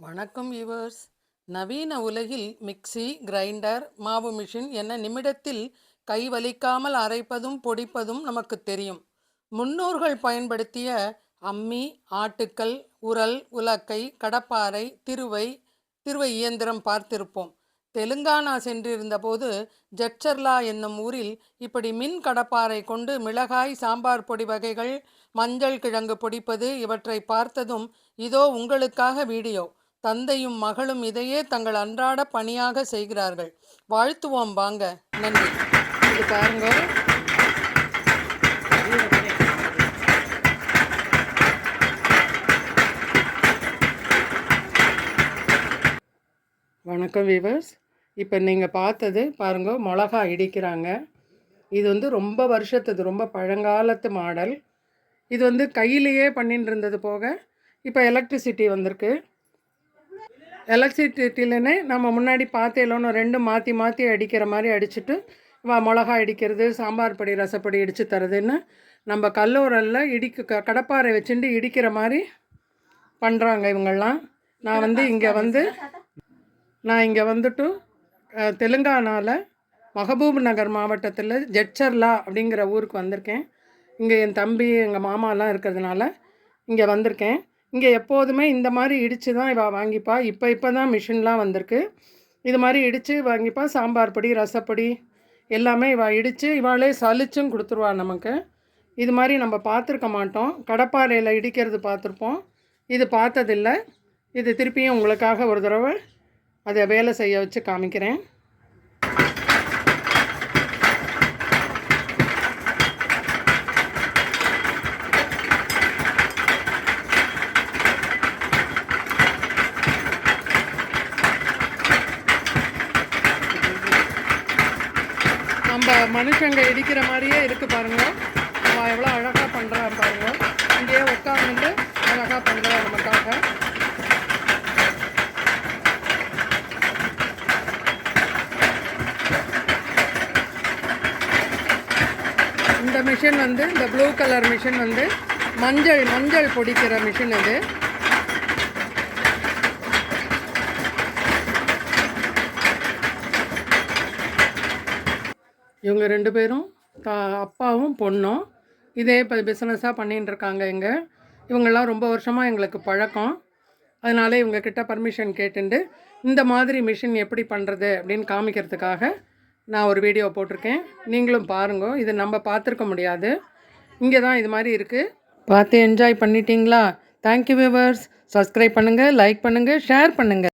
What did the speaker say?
வணக்கம் யுவர்ஸ் நவீன உலகில் மிக்ஸி கிரைண்டர் மாவு மிஷின் என நிமிடத்தில் கை வலிக்காமல் அரைப்பதும் பொடிப்பதும் நமக்கு தெரியும். முன்னோர்கள் பயன்படுத்திய அம்மி ஆட்டுக்கல் உரல் உலக்கை கடப்பாரை திருவை திருவை இயந்திரம் பார்த்திருப்போம். தெலுங்கானா சென்றிருந்தபோது ஜட்சர்லா என்னும் ஊரில் இப்படி மின் கடப்பாரை கொண்டு மிளகாய் சாம்பார் பொடி வகைகள் மஞ்சள் கிழங்கு பொடிப்பது இவற்றை பார்த்ததும் இதோ உங்களுக்காக வீடியோ. தந்தையும் மகளும் இதையே தங்கள் அன்றாட பணியாக செய்கிறார்கள். வாழ்த்துவோம் வாங்க. நன்றி. இது பாருங்க. வணக்கம் வீவர்ஸ் இப்போ நீங்கள் பார்த்தது பாருங்க மிளகா இடிக்கிறாங்க. இது வந்து ரொம்ப வருஷத்துது ரொம்ப பழங்காலத்து மாடல். இது வந்து கையிலேயே பண்ணிட்டு இருந்தது போக இப்போ எலக்ட்ரிசிட்டி வந்திருக்கு. எலக்ட்ரிசிட்டிலனே நம்ம முன்னாடி பார்த்தேலோன்னு ரெண்டும் மாற்றி மாற்றி அடிக்கிற மாதிரி அடிச்சுட்டு வா மிளகா இடிக்கிறது சாம்பார் பொடி ரசப்பொடி இடித்து தரதுன்னு நம்ம கல்லூரலில் இடிக்க க கடப்பாரை வச்சுட்டு இடிக்கிற மாதிரி பண்ணுறாங்க இவங்கெல்லாம். நான் வந்து இங்கே வந்து நான் இங்கே வந்துட்டு தெலுங்கானாவில் தெலுங்கானால மஹபூப் நகர் மாவட்டத்தில் ஜட்சர்லா அப்படிங்கிற ஊருக்கு வந்திருக்கேன். இங்கே என் தம்பி எங்கள் மாமாலாம் இருக்கிறதுனால இங்கே வந்திருக்கேன். இங்கே எப்போதுமே இந்த மாதிரி இடித்து தான் இவள் வாங்கிப்பா. இப்போ இப்போ தான் மிஷின்லாம் வந்திருக்கு. இது மாதிரி இடித்து வாங்கிப்பா. சாம்பார் பொடி ரசப்பொடி எல்லாமே இவள் இடித்து இவாளே சலிச்சும் கொடுத்துருவா நமக்கு. இது மாதிரி நம்ம பார்த்துருக்க மாட்டோம். கடப்பாறையில் இடிக்கிறது பார்த்துருப்போம் இது பார்த்ததில்ல. இது திருப்பியும் உங்களுக்காக ஒரு தடவை அதை வேலை செய்ய வச்சு காமிக்கிறேன். நம்ம மனுஷங்க இடிக்கிற மாதிரியே இருக்கு பாருங்க. அவன் எவ்வளோ அழகாக பண்றாரு பாருங்க. இங்கேயே உட்காந்துட்டு அழகாக பண்ணுறா நமக்காக. இந்த மிஷின் வந்து இந்த ப்ளூ கலர் மிஷின் வந்து மஞ்சள் மஞ்சள் பொடிக்கிற மிஷின் இது இவங்க ரெண்டு பேரும் தா அப்பாவும் பொண்ணும் இதே இப்போ பிஸ்னஸாக பண்ணின்னு இருக்காங்க இங்கே. இவங்கெல்லாம் ரொம்ப வருஷமாக எங்களுக்கு பழக்கம். அதனால இவங்க கிட்ட பர்மிஷன் கேட்டுண்டு இந்த மாதிரி மிஷின் எப்படி பண்ணுறது அப்படின்னு காமிக்கிறதுக்காக நான் ஒரு வீடியோ போட்டிருக்கேன். நீங்களும் பாருங்க இது நம்ம பார்த்துருக்க முடியாது. இங்கே தான் இது மாதிரி இருக்குது பார்த்து என்ஜாய் பண்ணிட்டீங்களா? தேங்க்யூ வியூவர்ஸ் சப்ஸ்கிரைப் பண்ணுங்கள் லைக் பண்ணுங்கள் ஷேர் பண்ணுங்கள்